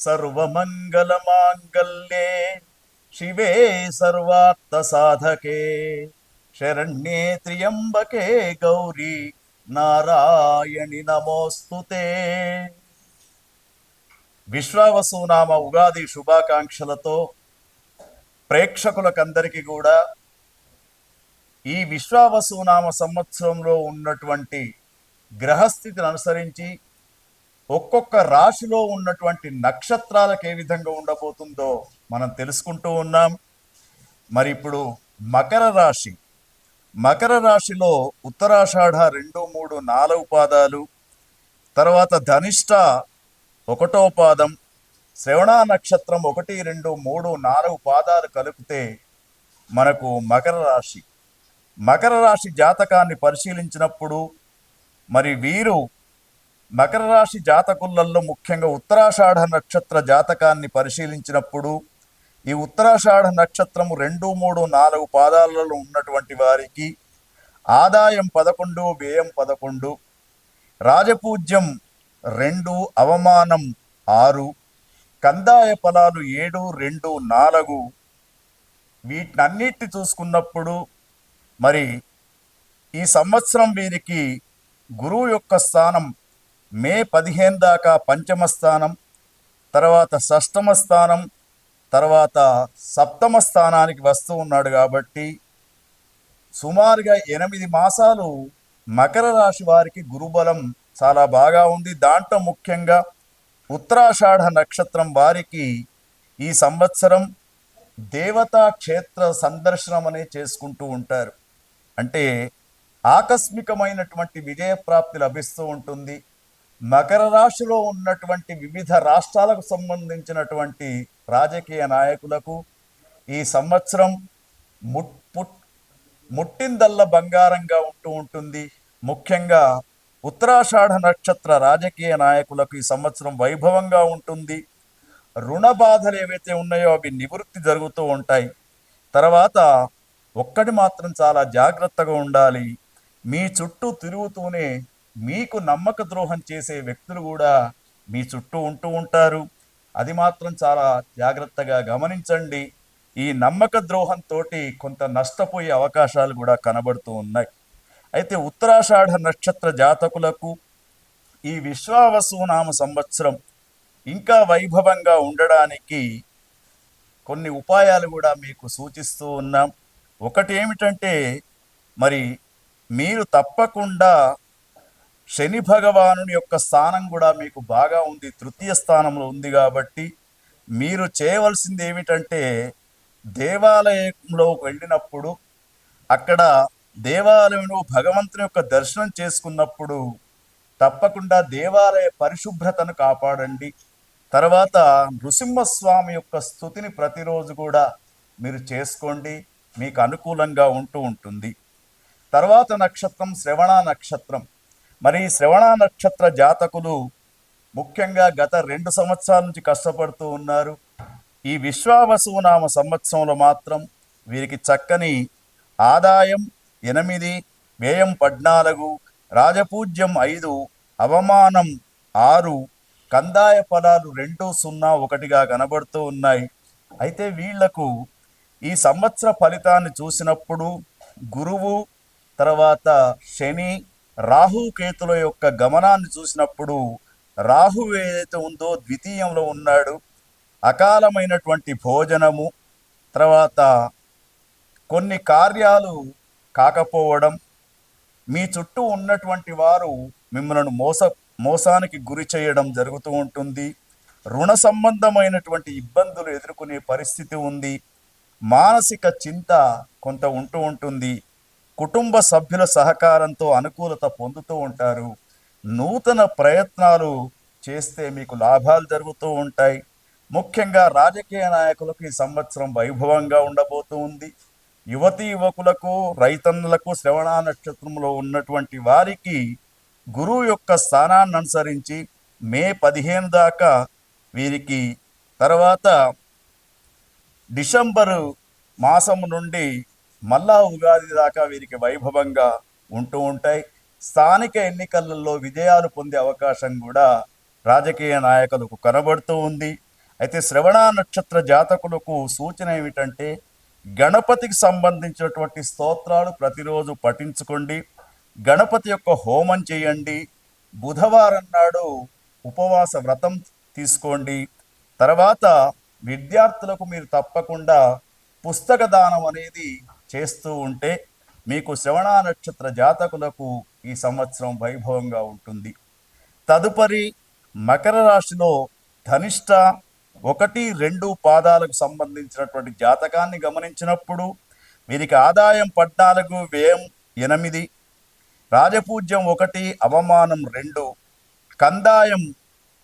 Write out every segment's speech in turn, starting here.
సర్వమంగళమాంగల్యే శివే సర్వార్థ సాధకే. శరణ్యే త్ర్యంబకే గౌరీ నారాయణి నమోస్తుతే విశ్వావసునామ ఉగాది శుభాకాంక్షలతో ప్రేక్షకులకందరికీ కూడా ఈ విశ్వావసునామ సంవత్సరంలో ఉన్నటువంటి గ్రహస్థితిని అనుసరించి ఒక్కొక్క రాశిలో ఉన్నటువంటి నక్షత్రాలకు ఏ విధంగా ఉండబోతుందో మనం తెలుసుకుంటూ ఉన్నాం. మరి ఇప్పుడు మకర రాశి. మకర రాశిలో ఉత్తరాషాఢ రెండు మూడు నాలుగు పాదాలు తర్వాత ధనిష్ట ఒకటో పాదం శ్రవణ నక్షత్రం ఒకటి రెండు మూడు నాలుగు పాదాలు కలిపితే మనకు మకర రాశి. మకర రాశి జాతకాన్ని పరిశీలించినప్పుడు మరి వీరు మకర రాశి జాతకులలో ముఖ్యంగా ఉత్తరాషాఢ నక్షత్ర జాతకాన్ని పరిశీలించినప్పుడు ఈ ఉత్తరాషాఢ నక్షత్రము రెండు మూడు నాలుగు పాదాలలో ఉన్నటువంటి వారికి ఆదాయం పదకొండు వ్యయం పదకొండు రాజపూజ్యం రెండు అవమానం ఆరు కందాయ ఫలాలు ఏడు రెండు నాలుగు. వీటినన్నిటి చూసుకున్నప్పుడు మరి ఈ సంవత్సరం వీరికి గురువు యొక్క స్థానం మే పదిహేను దాకా పంచమ స్థానం తర్వాత షష్టమ స్థానం తర్వాత సప్తమ స్థానానికి వస్తూ ఉన్నాడు కాబట్టి సుమారుగా ఎనిమిది మాసాలు మకర రాశి వారికి గురుబలం చాలా బాగా ఉంది. దాంట్లో ముఖ్యంగా ఉత్తరాషాఢ నక్షత్రం వారికి ఈ సంవత్సరం దేవతా క్షేత్ర సందర్శనం అనే చేసుకుంటూ ఉంటారు. అంటే ఆకస్మికమైనటువంటి విజయప్రాప్తి లభిస్తూ ఉంటుంది. మకర రాశిలో ఉన్నటువంటి వివిధ రాష్ట్రాలకు సంబంధించినటువంటి రాజకీయ నాయకులకు ఈ సంవత్సరం ముట్ పుట్ ముట్టిందల్ల బంగారంగా ఉంటూ ఉంటుంది. ముఖ్యంగా ఉత్తరాషాఢ నక్షత్ర రాజకీయ నాయకులకు ఈ సంవత్సరం వైభవంగా ఉంటుంది. రుణ బాధలు ఏవైతే ఉన్నాయో అవి నివృత్తి జరుగుతూ ఉంటాయి. తర్వాత ఒక్కటి మాత్రం చాలా జాగ్రత్తగా ఉండాలి. మీ చుట్టూ తిరుగుతూనే మీకు నమ్మక ద్రోహం చేసే వ్యక్తులు కూడా మీ చుట్టూ ఉంటూ ఉంటారు. అది మాత్రం చాలా జాగ్రత్తగా గమనించండి. ఈ నమ్మక ద్రోహంతో కొంత నష్టపోయే అవకాశాలు కూడా కనబడుతూ ఉన్నాయి. అయితే ఉత్తరాషాఢ నక్షత్ర జాతకులకు ఈ విశ్వావసునామ సంవత్సరం ఇంకా వైభవంగా ఉండడానికి కొన్ని ఉపాయాలు కూడా మీకు సూచిస్తూ ఉన్నాం. ఒకటి ఏమిటంటే మరి మీరు తప్పకుండా శని భగవానుని యొక్క స్థానం కూడా మీకు బాగా ఉంది తృతీయ స్థానంలో ఉంది కాబట్టి మీరు చేయవలసింది ఏమిటంటే దేవాలయంలో వెళ్ళినప్పుడు అక్కడ దేవాలయంలో భగవంతుని యొక్క దర్శనం చేసుకున్నప్పుడు తప్పకుండా దేవాలయ పరిశుభ్రతను కాపాడండి. తర్వాత నృసింహస్వామి యొక్క స్థుతిని ప్రతిరోజు కూడా మీరు చేసుకోండి మీకు అనుకూలంగా ఉంటూ ఉంటుంది. తర్వాత నక్షత్రం శ్రవణ నక్షత్రం. మరి శ్రవణ నక్షత్ర జాతకులు ముఖ్యంగా గత రెండు సంవత్సరాల నుంచి కష్టపడుతూ ఉన్నారు. ఈ విశ్వావసునామ సంవత్సరంలో మాత్రం వీరికి చక్కని ఆదాయం ఎనిమిది వ్యయం పద్నాలుగు రాజపూజ్యం ఐదు అవమానం ఆరు కందాయ ఫలాలు రెండు సున్నా ఒకటిగా కనబడుతూ ఉన్నాయి. అయితే వీళ్ళకు ఈ సంవత్సర ఫలితాన్ని చూసినప్పుడు గురువు తర్వాత శని రాహు కేతుల యొక్క గమనాన్ని చూసినప్పుడు రాహు ఏదైతే ఉందో ద్వితీయంలో ఉన్నాడు. అకాలమైనటువంటి భోజనము తర్వాత కొన్ని కార్యాలు కాకపోవడం మీ చుట్టూ ఉన్నటువంటి వారు మిమ్మల్ని మోస మోసానికి గురి చేయడం జరుగుతూ ఉంటుంది. రుణ సంబంధమైనటువంటి ఇబ్బందులు ఎదుర్కొనే పరిస్థితి ఉంది. మానసిక చింత కొంత ఉంటూ ఉంటుంది. కుటుంబ సభ్యుల సహకారంతో అనుకూలత పొందుతూ ఉంటారు. నూతన ప్రయత్నాలు చేస్తే మీకు లాభాలు జరుగుతూ ఉంటాయి. ముఖ్యంగా రాజకీయ నాయకులకు ఈ సంవత్సరం వైభవంగా ఉండబోతూ ఉంది. యువతీ యువకులకు రైతన్నులకు శ్రవణ నక్షత్రంలో ఉన్నటువంటి వారికి గురువు యొక్క స్థానాన్ని అనుసరించి మే పదిహేను దాకా వీరికి తర్వాత డిసెంబరు మాసం నుండి మళ్ళా ఉగాది దాకా వీరికి వైభవంగా ఉంటూ ఉంటాయి. స్థానిక ఎన్నికలలో విజయాలు పొందే అవకాశం కూడా రాజకీయ నాయకులకు కనబడుతూ ఉంది. అయితే శ్రవణ నక్షత్ర జాతకులకు సూచన ఏమిటంటే గణపతికి సంబంధించినటువంటి స్తోత్రాలు ప్రతిరోజు పఠించుకోండి. గణపతి యొక్క హోమం చేయండి. బుధవారం నాడు ఉపవాస వ్రతం తీసుకోండి. తర్వాత విద్యార్థులకు మీరు తప్పకుండా పుస్తక దానం అనేది చేస్తూ ఉంటే మీకు శ్రవణ నక్షత్ర జాతకులకు ఈ సంవత్సరం వైభవంగా ఉంటుంది. తదుపరి మకర రాశిలో ధనిష్ట ఒకటి రెండు పాదాలకు సంబంధించినటువంటి జాతకాన్ని గమనించినప్పుడు వీరికి ఆదాయం పద్నాలుగు వ్యయం ఎనిమిది రాజపూజ్యం ఒకటి అవమానం రెండు కందాయం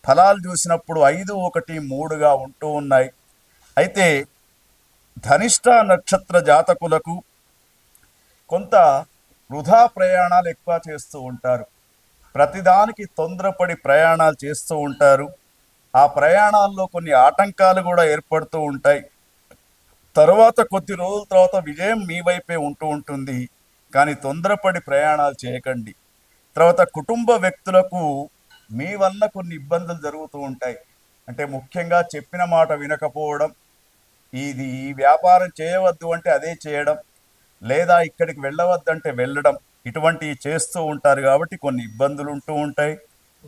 ఫలాలు చూసినప్పుడు ఐదు ఒకటి మూడుగా ఉంటూ ఉన్నాయి. అయితే ధనిష్ట నక్షత్ర జాతకులకు కొంత వృధా ప్రయాణాలు ఎక్కువ చేస్తూ ఉంటారు. ప్రతిదానికి తొందరపడి ప్రయాణాలు చేస్తూ ఉంటారు. ఆ ప్రయాణాల్లో కొన్ని ఆటంకాలు కూడా ఏర్పడుతూ ఉంటాయి. తర్వాత కొద్ది రోజుల తర్వాత విజయం మీ వైపే ఉంటూ ఉంటుంది. కానీ తొందరపడి ప్రయాణాలు చేయకండి. తర్వాత కుటుంబ వ్యక్తులకు మీ వల్ల కొన్ని ఇబ్బందులు జరుగుతూ ఉంటాయి. అంటే ముఖ్యంగా చెప్పిన మాట వినకపోవడం ఇది ఈ వ్యాపారం చేయవద్దు అంటే అదే చేయడం లేదా ఇక్కడికి వెళ్ళవద్దంటే వెళ్ళడం. ఇటువంటివి చేస్తూ ఉంటారు కాబట్టి కొన్ని ఇబ్బందులు ఉంటూ ఉంటాయి.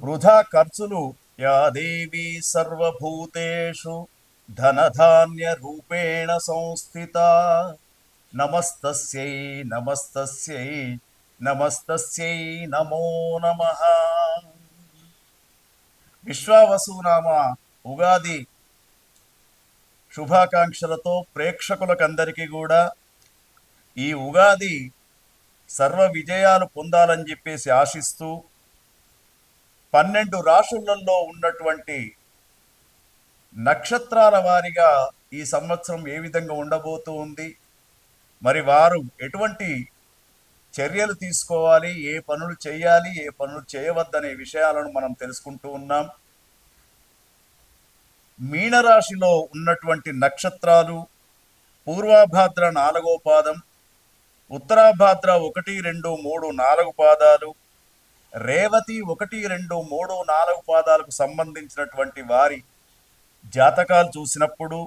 వృధా ఖర్చులు యాదేవి సర్వభూతేషు ధనధాన్య రూపేణ సంస్థిత. నమస్తస్యై నమస్తస్యై నమస్తస్యై నమో నమః. విశ్వావసునామ ఉగాది శుభాకాంక్షలతో ప్రేక్షకులకందరికీ కూడా ఈ ఉగాది సర్వ విజయాలు పొందాలని చెప్పేసి ఆశిస్తూ పన్నెండు రాశులలో ఉన్నటువంటి నక్షత్రాల వారిగా ఈ సంవత్సరం ఏ విధంగా ఉండబోతూ ఉంది? మరి వారు ఎటువంటి చర్యలు తీసుకోవాలి? ఏ పనులు చేయాలి? ఏ పనులు చేయవద్దనే విషయాలను మనం తెలుసుకుంటూ ఉన్నాం. మీనరాశిలో ఉన్నటువంటి నక్షత్రాలు పూర్వాభాద్ర నాలుగో పాదం ఉత్తరాభాద్ర ఒకటి రెండు మూడు నాలుగు పాదాలు రేవతి ఒకటి రెండు మూడు నాలుగు పాదాలకు సంబంధించినటువంటి వారి జాతకాలు చూసినప్పుడు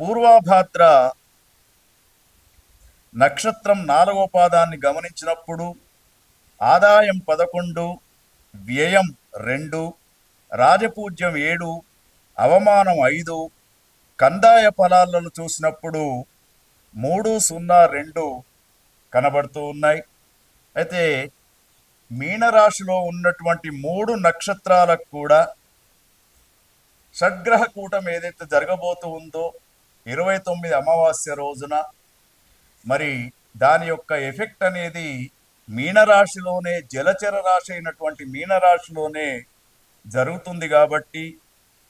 పూర్వాభాద్ర నక్షత్రం నాలుగో పాదాన్ని గమనించినప్పుడు ఆదాయం పదకొండు వ్యయం రెండు రాజపూజ్యం ఏడు అవమానం ఐదు కందాయ ఫలాలను చూసినప్పుడు మూడు సున్నా రెండు కనబడుతూ ఉన్నాయి. అయితే మీనరాశిలో ఉన్నటువంటి మూడు నక్షత్రాలకు కూడా షడ్గ్రహ కూటం ఏదైతే జరగబోతూ ఉందో ఇరవై తొమ్మిది అమావాస్య రోజున మరి దాని యొక్క ఎఫెక్ట్ అనేది మీనరాశిలోనే జలచర రాశి అయినటువంటి మీనరాశిలోనే జరుగుతుంది కాబట్టి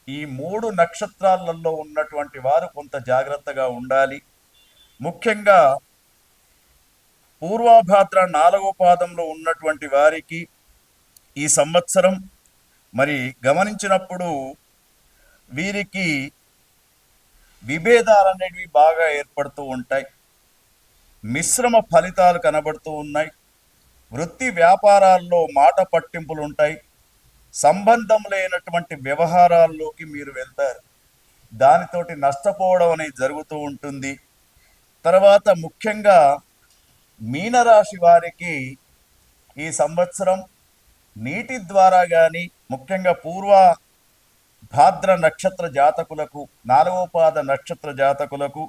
ఈ మూడు నక్షత్రాలలో ఉన్నటువంటి వారు కొంత జాగ్రత్తగా ఉండాలి. ముఖ్యంగా పూర్వాభాద్ర నాలుగో పాదంలో ఉన్నటువంటి వారికి ఈ సంవత్సరం మరి గమనించినప్పుడు వీరికి విభేదాలు అనేవి బాగా ఏర్పడుతూ ఉంటాయి. మిశ్రమ ఫలితాలు కనబడుతూ ఉన్నాయి. వృత్తి వ్యాపారాల్లో మాట పట్టింపులు ఉంటాయి. సంబంధం లేనటువంటి వ్యవహారాల్లోకి మీరు వెళ్తారు. దానితోటి నష్టపోవడం అనేది జరుగుతూ ఉంటుంది. తర్వాత ముఖ్యంగా మీనరాశి వారికి ఈ సంవత్సరం నీటి ద్వారా కానీ ముఖ్యంగా పూర్వ భాద్ర నక్షత్ర జాతకులకు నాలుగోపాద నక్షత్ర జాతకులకు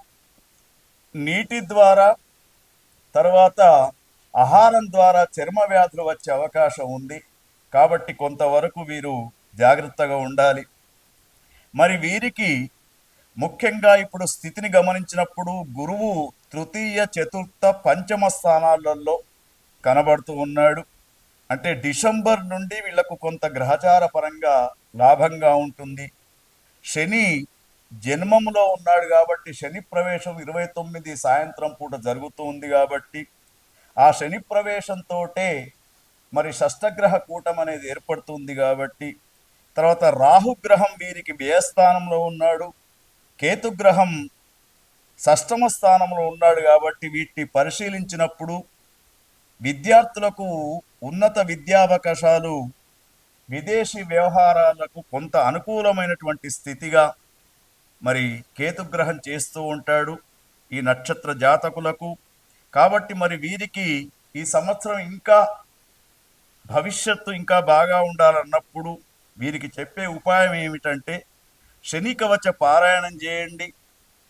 నీటి ద్వారా తర్వాత ఆహారం ద్వారా చర్మ వ్యాధులు వచ్చే అవకాశం ఉంది. కాబట్టి కొంతవరకు వీరు జాగ్రత్తగా ఉండాలి. మరి వీరికి ముఖ్యంగా ఇప్పుడు స్థితిని గమనించినప్పుడు గురువు తృతీయ చతుర్థ పంచమ స్థానాలలో కనబడుతూ ఉన్నాడు. అంటే డిసెంబర్ నుండి వీళ్ళకు కొంత గ్రహచార పరంగా లాభంగా ఉంటుంది. శని జన్మములో ఉన్నాడు కాబట్టి శని ప్రవేశం ఇరవై తొమ్మిది సాయంత్రం పూట జరుగుతూ ఉంది కాబట్టి ఆ శని ప్రవేశంతోటే మరి షష్టగ్రహ కూటం అనేది ఏర్పడుతుంది కాబట్టి తర్వాత రాహుగ్రహం వీరికి వ్యయస్థానంలో ఉన్నాడు కేతుగ్రహం షష్టమ స్థానంలో ఉన్నాడు కాబట్టి వీటిని పరిశీలించినప్పుడు విద్యార్థులకు ఉన్నత విద్యావకాశాలు విదేశీ వ్యవహారాలకు కొంత అనుకూలమైనటువంటి స్థితిగా మరి కేతుగ్రహం చేస్తూ ఉంటాడు ఈ నక్షత్ర జాతకులకు. కాబట్టి మరి వీరికి ఈ సంవత్సరం ఇంకా భవిష్యత్తు ఇంకా బాగా ఉండాలన్నప్పుడు వీరికి చెప్పే ఉపాయం ఏమిటంటే శని కవచ పారాయణం చేయండి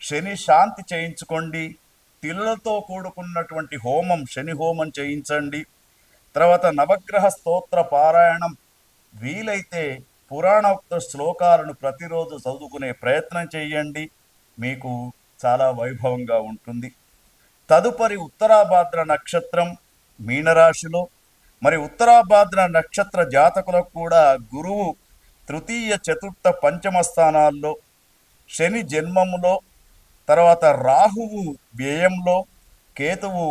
శని శాంతి చేయించుకోండి తిల్లతో కూడుకున్నటువంటి హోమం శని హోమం చేయించండి. తర్వాత నవగ్రహ స్తోత్ర పారాయణం వీలైతే పురాణోక్త శ్లోకాలను ప్రతిరోజు చదువుకునే ప్రయత్నం చేయండి. మీకు చాలా వైభవంగా ఉంటుంది. తదుపరి ఉత్తరాభాద్ర నక్షత్రం మీనరాశిలో మరి ఉత్తరాభాద్ర నక్షత్ర జాతకులకు కూడా గురువు తృతీయ చతుర్థ పంచమ స్థానాల్లో శని జన్మములో తర్వాత రాహువు వ్యయంలో కేతువు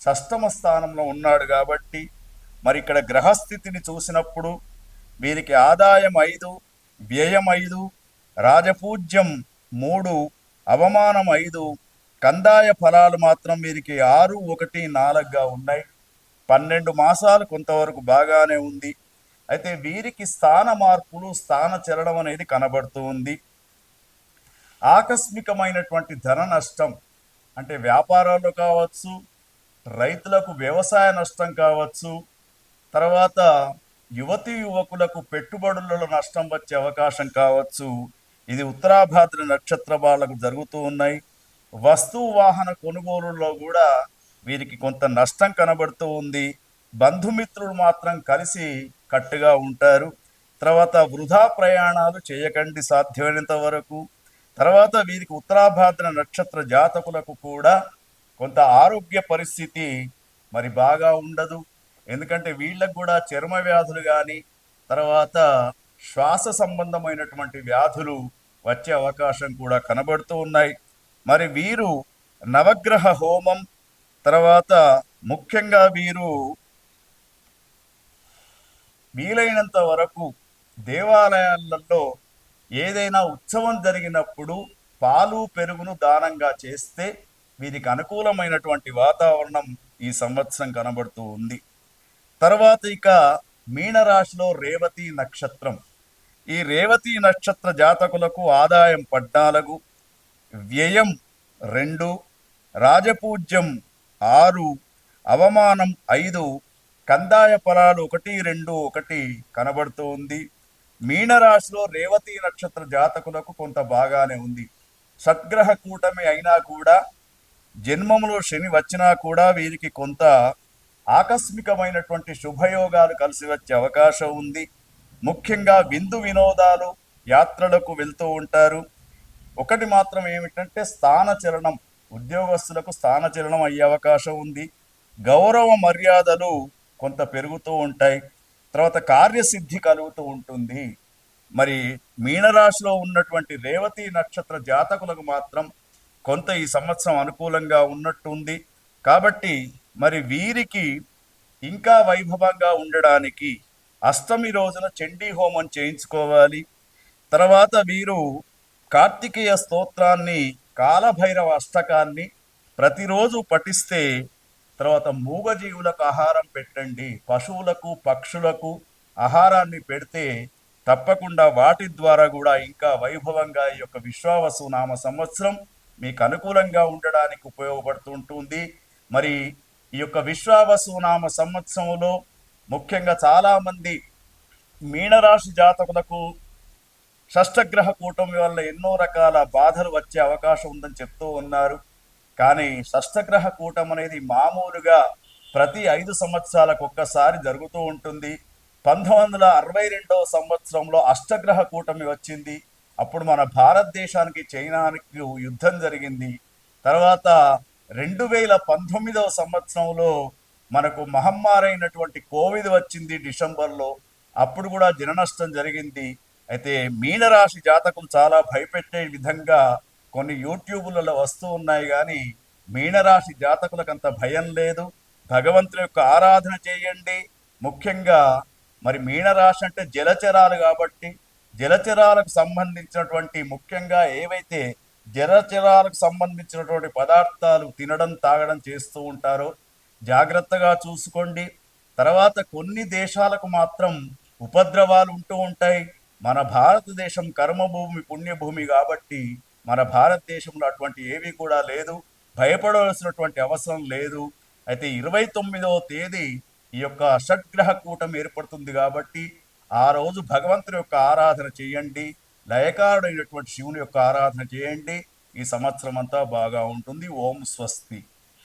షష్టమ స్థానంలో ఉన్నాడు కాబట్టి మరి ఇక్కడ గ్రహస్థితిని చూసినప్పుడు వీరికి ఆదాయం ఐదు వ్యయం ఐదు రాజపూజ్యం మూడు అవమానం ఐదు కందాయ ఫలాలు మాత్రం వీరికి ఆరు ఒకటి నాలుగుగా ఉన్నాయి. పన్నెండు మాసాలు కొంతవరకు బాగానే ఉంది. అయితే వీరికి స్థాన మార్పులు స్థాన చెరడం అనేది కనబడుతూ ఉంది. ఆకస్మికమైనటువంటి ధన నష్టం అంటే వ్యాపారాలు కావచ్చు రైతులకు వ్యవసాయ నష్టం కావచ్చు తర్వాత యువతి యువకులకు పెట్టుబడులలో నష్టం వచ్చే అవకాశం కావచ్చు. ఇది ఉత్తరాభాద్ర నక్షత్ర వాళ్ళకు జరుగుతూ ఉన్నాయి. వస్తువు వాహన కొనుగోలులో కూడా వీరికి కొంత నష్టం కనబడుతూ ఉంది. బంధుమిత్రులు మాత్రం కలిసి కట్టుగా ఉంటారు. తర్వాత వృధా ప్రయాణాలు చేయకండి సాధ్యమైనంత వరకు. తర్వాత వీరికి ఉత్తరాభాద్ర నక్షత్ర జాతకులకు కూడా కొంత ఆరోగ్య పరిస్థితి మరి బాగా ఉండదు. ఎందుకంటే వీళ్ళకు కూడా చర్మ వ్యాధులు కానీ తర్వాత శ్వాస సంబంధమైనటువంటి వ్యాధులు వచ్చే అవకాశం కూడా కనబడుతూ ఉన్నాయి. మరి వీరు నవగ్రహ హోమం తర్వాత ముఖ్యంగా వీరు వీలైనంత వరకు దేవాలయాలలో ఏదైనా ఉత్సవం జరిగినప్పుడు పాలు పెరుగును దానంగా చేస్తే వీరికి అనుకూలమైనటువంటి వాతావరణం ఈ సంవత్సరం కనబడుతూ ఉంది. తర్వాత ఇక మీనరాశిలో రేవతి నక్షత్రం. ఈ రేవతి నక్షత్ర జాతకులకు ఆదాయం పద్నాలుగు వ్యయం రెండు రాజపూజ్యం ఆరు అవమానం ఐదు కందాయ ఫలాలు ఒకటి రెండు ఒకటి కనబడుతూ ఉంది మీనరాశిలో రేవతి నక్షత్ర జాతకులకు కొంత బాగానే ఉంది. సద్గ్రహ కూటమి అయినా కూడా జన్మములో శని వచ్చినా కూడా వీరికి కొంత ఆకస్మికమైనటువంటి శుభయోగాలు కలిసి వచ్చే అవకాశం ఉంది. ముఖ్యంగా విందు వినోదాలు యాత్రలకు వెళ్తూ ఉంటారు. ఒకటి మాత్రం ఏమిటంటే స్థానచలనం. ఉద్యోగస్తులకు స్థానచలనం అయ్యే అవకాశం ఉంది. గౌరవ మర్యాదలు కొంత పెరుగుతూ ఉంటాయి. తర్వాత కార్యసిద్ధి కలుగుతూ ఉంటుంది. మరి మీనరాశిలో ఉన్నటువంటి రేవతి నక్షత్ర జాతకులకు మాత్రం కొంత ఈ సంవత్సరం అనుకూలంగా ఉన్నట్టుంది. కాబట్టి మరి వీరికి ఇంకా వైభవంగా ఉండడానికి అష్టమి రోజున చండీ హోమం చేయించుకోవాలి. తర్వాత వీరు కార్తికేయ స్తోత్రాన్ని కాలభైరవ అష్టకాన్ని ప్రతిరోజు పఠిస్తే తర్వాత మూగజీవులకు ఆహారం పెట్టండి పశువులకు పక్షులకు ఆహారాన్ని పెడితే తప్పకుండా వాటి ద్వారా కూడా ఇంకా వైభవంగా ఈ యొక్క విశ్వావసు నామ సంవత్సరం మీకు అనుకూలంగా ఉండడానికి ఉపయోగపడుతుంటుంది. మరి ఈ యొక్క విశ్వావసు నామ సంవత్సరంలో ముఖ్యంగా చాలామంది మీనరాశి జాతకులకు షష్టగ్రహ కూటమి వల్ల ఎన్నో రకాల బాధలు వచ్చే అవకాశం ఉందని చెప్తూ ఉన్నారు. కానీ షష్టగ్రహ కూటం అనేది మామూలుగా ప్రతి ఐదు సంవత్సరాలకు ఒక్కసారి జరుగుతూ ఉంటుంది. పంతొమ్మిది వందల అరవై రెండవ సంవత్సరంలో అష్టగ్రహ కూటమి వచ్చింది. అప్పుడు మన భారతదేశానికి చైనానికి యుద్ధం జరిగింది. తర్వాత రెండు వేల పంతొమ్మిదవ సంవత్సరంలో మనకు మహమ్మారైనటువంటి కోవిడ్ వచ్చింది డిసెంబర్లో. అప్పుడు కూడా జననష్టం జరిగింది. అయితే మీనరాశి జాతకులు చాలా భయపెట్టే విధంగా కొన్ని యూట్యూబులలో వస్తూ ఉన్నాయి కానీ మీనరాశి జాతకులకు అంత భయం లేదు. భగవంతుని యొక్క ఆరాధన చేయండి. ముఖ్యంగా మరి మీనరాశి అంటే జలచరాలు కాబట్టి జలచరాలకు సంబంధించినటువంటి ముఖ్యంగా ఏవైతే జలచరాలకు సంబంధించినటువంటి పదార్థాలు తినడం తాగడం చేస్తూ ఉంటారో జాగ్రత్తగా చూసుకోండి. తర్వాత కొన్ని దేశాలకు మాత్రం ఉపద్రవాలు ఉంటూ ఉంటాయి. మన భారతదేశం కర్మభూమి పుణ్యభూమి కాబట్టి మన భారతదేశంలో అటువంటి ఏవి కూడా లేదు. భయపడవలసినటువంటి అవసరం లేదు. అయితే ఇరవై తొమ్మిదవ తేదీ ఈ యొక్క షడ్గ్రహ కూటం ఏర్పడుతుంది కాబట్టి ఆ రోజు భగవంతుని యొక్క ఆరాధన చేయండి. లయకారుడైనటువంటి శివుని యొక్క ఆరాధన చేయండి. ఈ సంవత్సరం అంతా బాగా ఉంటుంది. ఓం స్వస్తి.